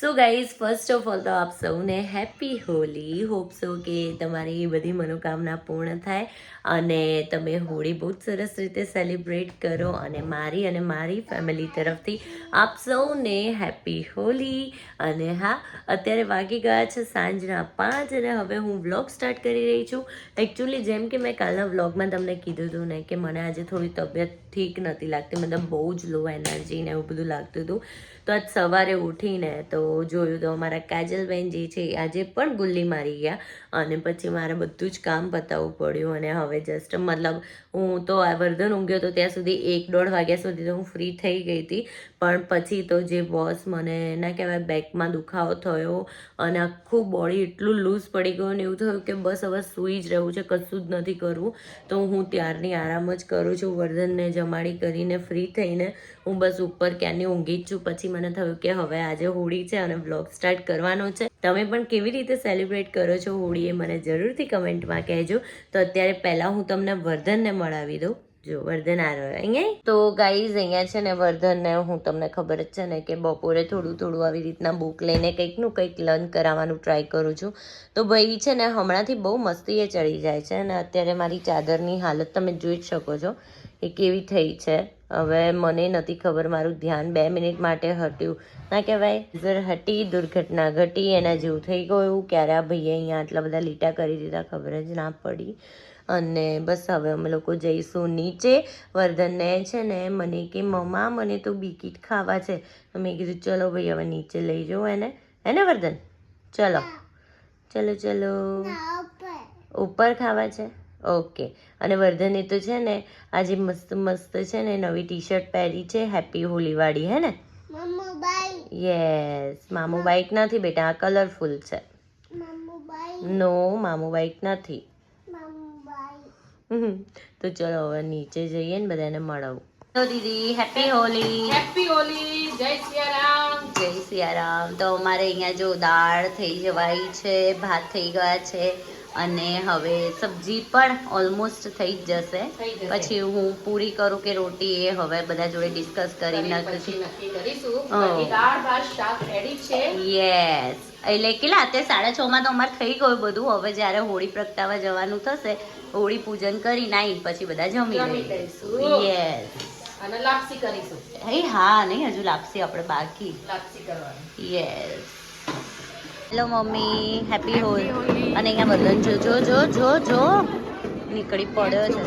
So guys first of all તો આપ સૌને હેપી હોલી હોપ સો કે તમારી બધી મનોકામના પૂર્ણ થાય અને તમે હોળી બહુ જ સરસ રીતે સેલિબ્રેટ કરો અને મારી અને મારી ફેમિલી તરફથી આપ સૌને હેપી હોલી અને હા, અત્યારે વાગી ગયા છે સાંજના પાંચ અને હવે હું વ્લોગ સ્ટાર્ટ કરી રહી છું. એકચ્યુઅલી જેમ કે મેં કાલના વ્લોગમાં તમને કીધું હતું ને કે મને આજે થોડી તબિયત ઠીક નથી લાગતી, મતલબ બહુ જ લો એનર્જી ને એવું બધું લાગતું હતું. તો આજ સવારે ઉઠીને તો જોયું તો અમારા કાજલબેન જે છે આજે પણ ગુલ્લી મારી ગયા અને પછી મારે બધું જ કામ પતાવવું પડ્યું અને હવે જસ્ટ મતલબ હું તો વર્ધન ઊંઘ્યો તો ત્યાં સુધી એક દોઢ વાગ્યા સુધી તો હું ફ્રી થઈ ગઈ હતી. પણ પછી તો જે બોસ મને ના કહેવાય બેકમાં દુખાવો થયો અને આખું બોડી એટલું લૂઝ પડી ગયું ને એવું થયું કે બસ હવે સૂઈ જ રહેવું છે, કશું જ નથી કરવું. તો હું ત્યારની આરામ જ કરું છું. વર્ધનને જમાડી કરીને ફ્રી થઈને હું બસ ઉપર ક્યાંની ઊંઘી જ છું. પછી મને થયું કે હવે આજે હોળી છે અને વ્લોગ સ્ટાર્ટ કરવાનો છે. તમે પણ કેવી રીતે સેલિબ્રેટ કરો છો હોળી એ મને જરૂરથી કમેન્ટમાં કહેજો. તો અત્યારે પહેલાં હું તમને વર્ધનને મળાવી દઉં. જો, વર્ધન આ રહ્યો અહીંયા તો ગાઈઝ અહીંયા છે ને વર્ધનને હું તમને ખબર જ છે ને કે બપોરે થોડું થોડું આવી રીતના બુક લઈને કંઈકનું કંઈક લર્ન કરાવવાનું ટ્રાય કરું છું. તો ભાઈ છે ને હમણાંથી બહુ મસ્તીએ ચડી જાય છે અને અત્યારે મારી ચાદરની હાલત તમે જોઈ જ શકો છો એ કેવી થઈ છે. હવે મને નથી ખબર મારું ધ્યાન બે મિનિટ માટે હટ્યું. ના કહેવાય? ઝર હટી, દુર્ઘટના ઘટી, એના જેવું થઈ ગયું. ક્યારે આ ભાઈએ અહીંયા આટલા બધા લીટા કરી દીધા ખબર જ ના પડી. અને બસ હવે અમે લોકો જઈશું નીચે. વર્ધનને છે ને મને કે મમ્મા મને તો બિકીટ ખાવા છે. મેં કીધું ચલો ભાઈ હવે નીચે લઈ જાઓ એને. હે ને વર્ધન? ચલો. ચલો ચલો. ઉપર ખાવા છે? ઓકે. અને વર્ધને તો છે ને આજે મસ્ત મસ્ત છે ને નવી ટી શર્ટ પહેરી છે હેપી હોલીવાળી હે ને? યસ. મામુ બાઈક નથી બેટા આ કલરફુલ છે. નો મામુ બાઈક નથી. તો ચલો હવે નીચે જઈએ ને બધાને મળવું. તો દીદી હેપી હોલી હેપી હોલી જય સિયારામ. જય સિયારામ. તો અમારે અહીંયા જો દાળ થઈ જવાઈ છે ભાત થઈ ગયા છે અને હવે સબ્જી પણ ઓલમોસ્ટ થઈ જ જશે. પછી હું પૂરી કરું કે રોટી એ હવે બધા જોડે ડિસ્કસ કરી નક્કી કરીશું. દાળ ભાત શાક રેડી છે? યસ એટલે કેટલા? અત્યારે સાડા છ માં તો અમારે થઈ ગયું બધું. હવે જ્યારે હોળી પ્રગટાવા જવાનું થશે હોળી પૂજન કરી નાઈ પછી બધા જમી લઈશું. યસ અને લાપસી કરીશું. હે હા નહીં હજુ લાપસી આપણે બાકી. લાપસી કરવાની. Yes hello mummy. Happy Holi અને અહીંયા બધન જો જો જો જો જો. નીકળી પડ્યો છે.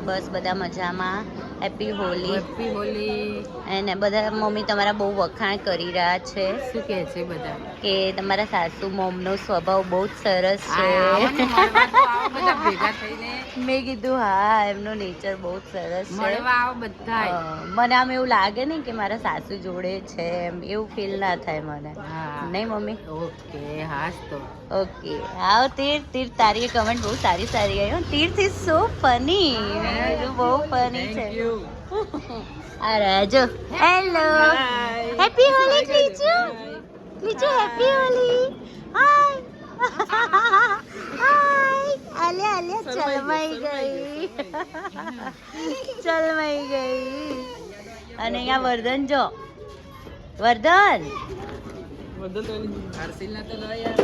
બસ બધા મજામાં. હેપી હોલી હેપી હોલી અને બધા મમ્મી તમારા બહુ વખાણ કરી રહ્યા છે. શું કહે છે બધા? કે તમારા સાસુ મોમનો સ્વભાવ બહુ જ સરસ છે. બધા ભેગા થઈને. મેં કીધું હા એમનો નેચર બહુ જ સરસ છે. બધા મને આમ એવું લાગે ને કે મારા સાસુ જોડે છે એમ એવું ફીલ ના થાય મને. હા. નહીં મમ્મી? ઓકે હા તો. ઓકે. હા તીર તીર તારી કમેન્ટ બહુ સારી સારી આવી. હો તીરથી સો ફની બહુ ફની છે. અરે જો. હેલો હેપી હોલી લીચુ લીચુ હેપી હોલી હાય હાય આલે આલે ચલમાઈ ગઈ. ચલમાઈ ગઈ. અને અહીંયા વર્ધન જો. વર્ધન.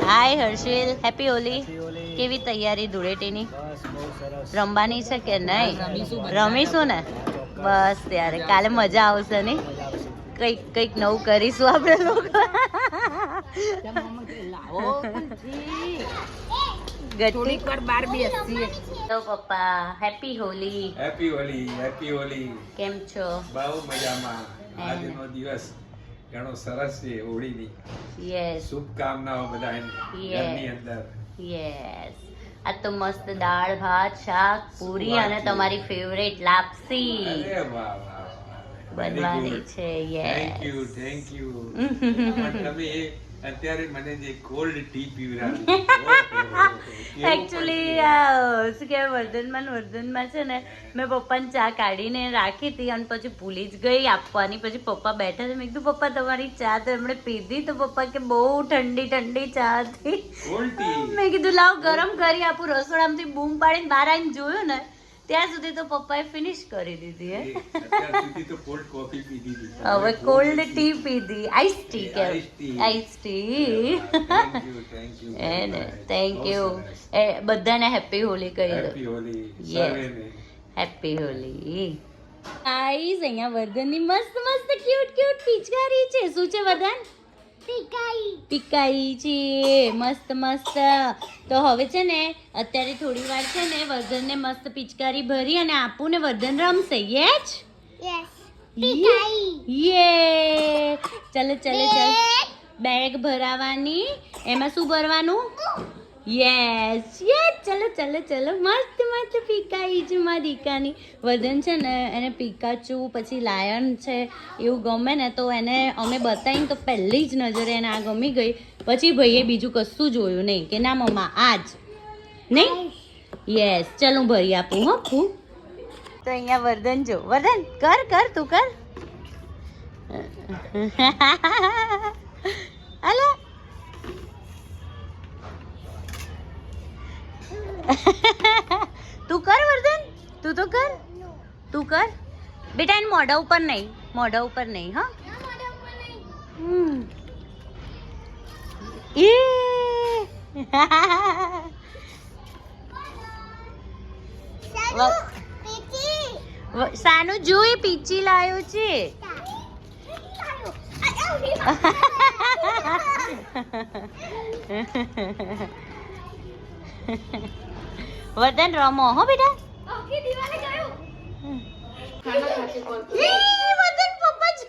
હાય હર્ષિલ. હેપી હોલી કેવી તૈયારી ધૂળેટીની? રમવાની છે કે નહીં? રમીશું ને? બસ ત્યારે. કાલે મજા આવશે નહીં? કંઈક કંઈક નવું કરીશું આપણે લોકો. થોડીક વાર બાર બેસીએ. તો પપ્પા. Happy Holi happy Holi happy Holi કેમ છો? બહુ મજામાં. આજનો દિવસ ઘણો સરસ છે હોળીની. યસ શુભકામનાઓ બધાને ઘરની અંદર. યસ આ તો મસ્ત દાળ ભાત શાક પૂરી અને તમારી ફેવરેટ લાપસી. અરે વાહ વાહ વાહ. બનવાની છે થેન્ક યુ થેન્ક યુ તમે એ અત્યારે મને જે કોલ્ડ ટી પીવડાવી એકચ્યુઅલી શું કહેવાય વર્ધનમાં વર્ધનમાં છે ને મેં પપ્પાને ચા કાઢીને રાખી હતી અને પછી ભૂલી જ ગઈ આપવાની. પછી પપ્પા બેઠા છે. મેં કીધું પપ્પા તમારી ચા તો એમણે પીધી તો પપ્પા કે બહુ ઠંડી ઠંડી ચા હતી. મેં કીધું લાવ ગરમ કરી આપું રસોડામાંથી બૂમ પાડીને બહાર આવીને જોયું ને ત્યાં સુધી તો પપ્પાએ ફિનિશ કરી દીધી હે? તો કોલ્ડ કોફી હવે કોલ્ડ ટી પીધી. આઈસ ટી કે આઈસ ટી એને થેન્ક યુ એ બધાને હેપી હોલી કહી દો. Happy Holi. Happy Holi ice અહીંયા વર્ધનની મસ્ત મસ્ત ક્યુટ ક્યુટ પિચકારી છે. શું છે વર્ધન? પિકાઈ છે. મસ્ત મસ્ત. તો હવે છે ને અત્યારે થોડી વાર છે ને વર્ધનને મસ્ત પિચકારી ભરી અને આપું ને વર્ધન રમશે. યે? યે? ચલો ચલો ચલો. બેગ ભરાવાની. એમાં શું ભરવાનું? યસ યસ ચલો ચલો ચલો. મસ્ત મસ્ત પીકાઈ છે મારી દીકાની. વદન છે ને એને પીકાચુ પછી લાયન છે એવું ગમે ને તો એને અમે બતાવીને તો પહેલી જ નજરે એને આ ગમી ગઈ. પછી ભાઈએ બીજું કશું જોયું નહીં. કે ના મમ્મા આ જ નહીં? યસ ચલો ભરી આપું હો હું તો અહીંયા વર્ધન જો. વર્ધન કર કર તું કર. અલા તું કર વર્ધન તું તો કર. તું કર. બેટા એને મોઢા ઉપર નહીં મોઢા ઉપર નહીં હા. એ સાનું જોઈ પીચી લાયો છે. વર્ધન રમો હો બેટા? ઈ, વર્ધન પપ્પા જો.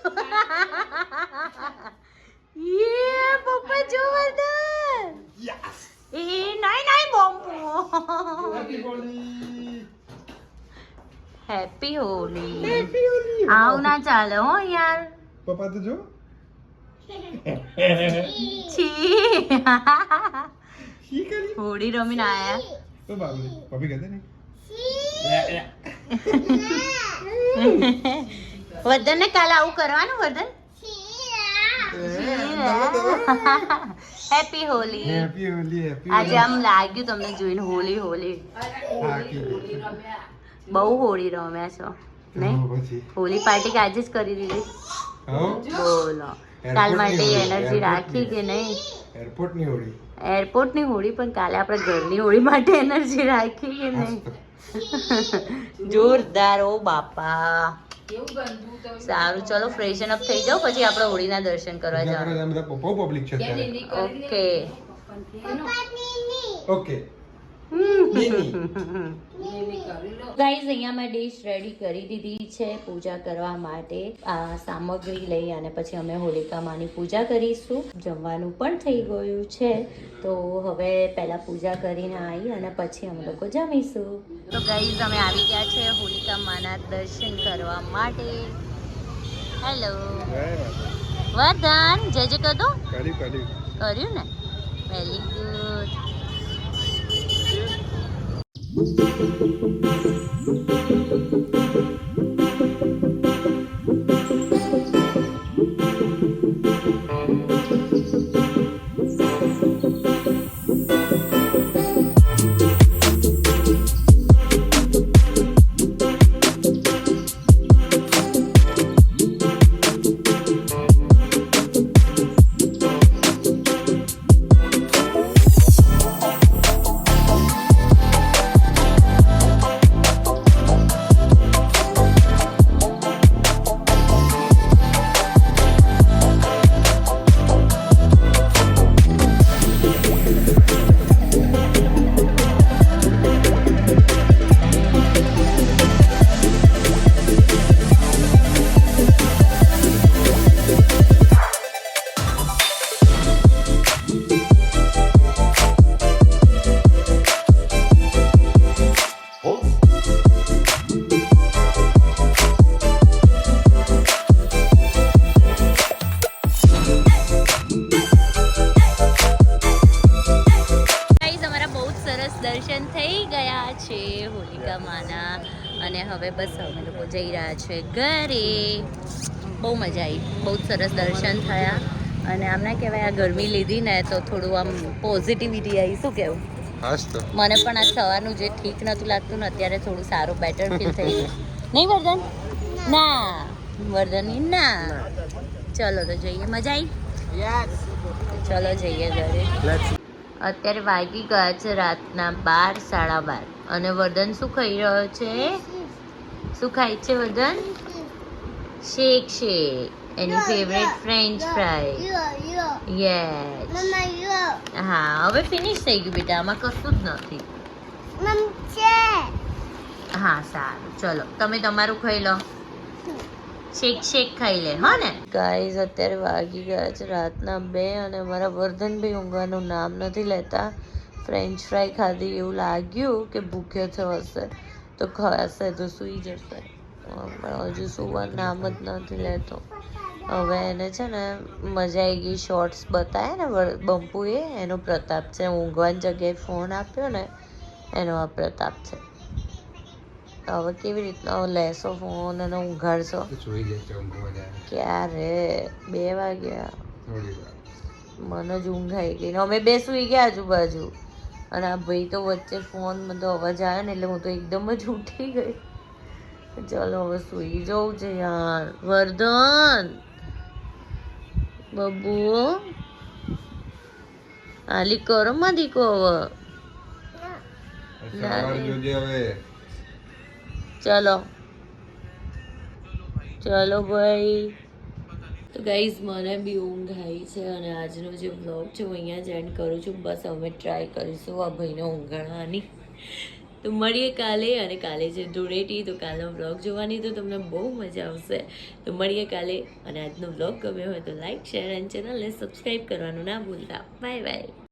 યે પપ્પા જો વર્ધન. એ નહીં નહીં બોમ્બો. હેપી હોલી આવ ના ચાલે હો યાર. પપ્પા તો જો. છી. હોળી રમીને આયા. તો બાબુ પપ્પી કહેते ને વર્ધન ને કાલે આવું કરવાનું Vardhan? Happy Holi happy Holi happy આજે આમ લાગ્યું તમને જોઈને હોલી હોલી બહુ હોળી રમ્યા છો નહીં? હોલી પાર્ટી કે આજે જ કરી દીધી? બોલો. કાલ માટે એનર્જી રાખી કે નહીં? એરપોર્ટની હોળી. એરપોર્ટની હોળી પણ કાલે આપણે ઘરની હોળી માટે એનર્જી રાખી કે નહીં? જોરદાર ઓ બાપા. સારું ચલો ફ્રેશન અપ થઈ જાઓ પછી આપણે હોળીના દર્શન કરવા જવાનું ઓકે ઓકે. ગાઈઝ અહીંયા મેં ડીશ રેડી કરી દીધી છે પૂજા કરવા માટે. આ સામગ્રી લઈ અને પછી અમે હોલિકા માની પૂજા કરીશું. જમવાનું પણ થઈ ગયું છે. તો હવે પહેલાં પૂજા કરીને આવી અને પછી અમે લોકો જમીશું. તો ગાઈઝ અમે આવી ગયા છે હોલિકા માના દર્શન કરવા માટે. હેલો વર્ધન જય જય કાઢી કર્યું ને? વેરી ગુડ thank you હવે બસ અમે લોકો જઈ રહ્યા છે ઘરે. બહુ મજા આવી. બહુ જ સરસ દર્શન થયા. અને આમને કહેવાય આ ગરમી લીધી ને તો થોડું આમ પોઝિટિવિટી આવી. શું કહેવું? મને પણ આ સવારનું જે ઠીક નહોતું લાગતું ને અત્યારે થોડું સારું બેટર ફીલ થઈ ગયું. નહીં વર્ધન? ના. વર્ધનની ના. ચલો તો જઈએ. મજા આવી? યસ ચલો જઈએ ઘરે. અત્યારે વાગી ગયા છે રાતના બાર સાડા બાર. અને વર્ધન શું ખાઈ રહ્યો છે? શું ખાય છે વર્ધન શેક શેક. એની ફેવરેટ ફ્રેન્ચ ફ્રાય યસ હા હવે ફિનિશ થઈ ગયું બેટા આમાં કશું જ નથી. હા સારું. ચલો તમે તમારું ખાઈ લો. શેક શેક ખાઈ લે હો ને? ગાઈઝ અત્યારે વાગી ગયા છે રાતના બે અને મારા વર્ધનભાઈ ઊંઘવાનું નામ નથી લેતા. ફ્રેન્ચ ફ્રાય ખાધી એવું લાગ્યું કે ભૂખ્યો થયો હશે. તો ખાશે તો સૂઈ જશે. પણ હજુ સુવાનું નામ જ નથી લેતો. હવે એને છે ને મજા આવી ગઈ શોર્ટ્સ બતાવે ને બંપુએ એનો પ્રતાપ છે. ઊંઘવાની જગ્યાએ ફોન આપ્યો ને એનો આ પ્રતાપ છે. હવે કેવી રીતના લેશો ફોન અને ઊંઘાડશો? ક્યારે? બે વાગ્યા. મને જ ઊંઘ આવી ગઈ અમે બે સુઈ ગયા આજુબાજુ. અને આ ભાઈ તો વચ્ચે ફોન બધો અવાજ આવ્યો ને એટલે હું તો એકદમ જ ઉઠી ગઈ. ચાલો હવે સુઈ જવું છે યાર. વર્ધન! બબુ! આલી કરો માં દીકો હવે. ચલો. ચલો ભાઈ. તો ગાઈઝ મને બી ઊંઘ આવી છે અને આજનો જે બ્લોગ છે, હું અહીંયા જ એન્ડ કરું છું. બસ અમે ટ્રાય કરીશું આ ભાઈને ઊંઘાડવાની તો મળીએ કાલે અને કાલે જે ધૂળેટી તો કાલનો બ્લોગ જોવાની તો તમને બહુ મજા આવશે. તો મળીએ કાલે અને આજનો બ્લોગ ગમ્યો હોય તો લાઈક શેર અને ચેનલને સબસ્ક્રાઈબ કરવાનું ના ભૂલતા. Bye bye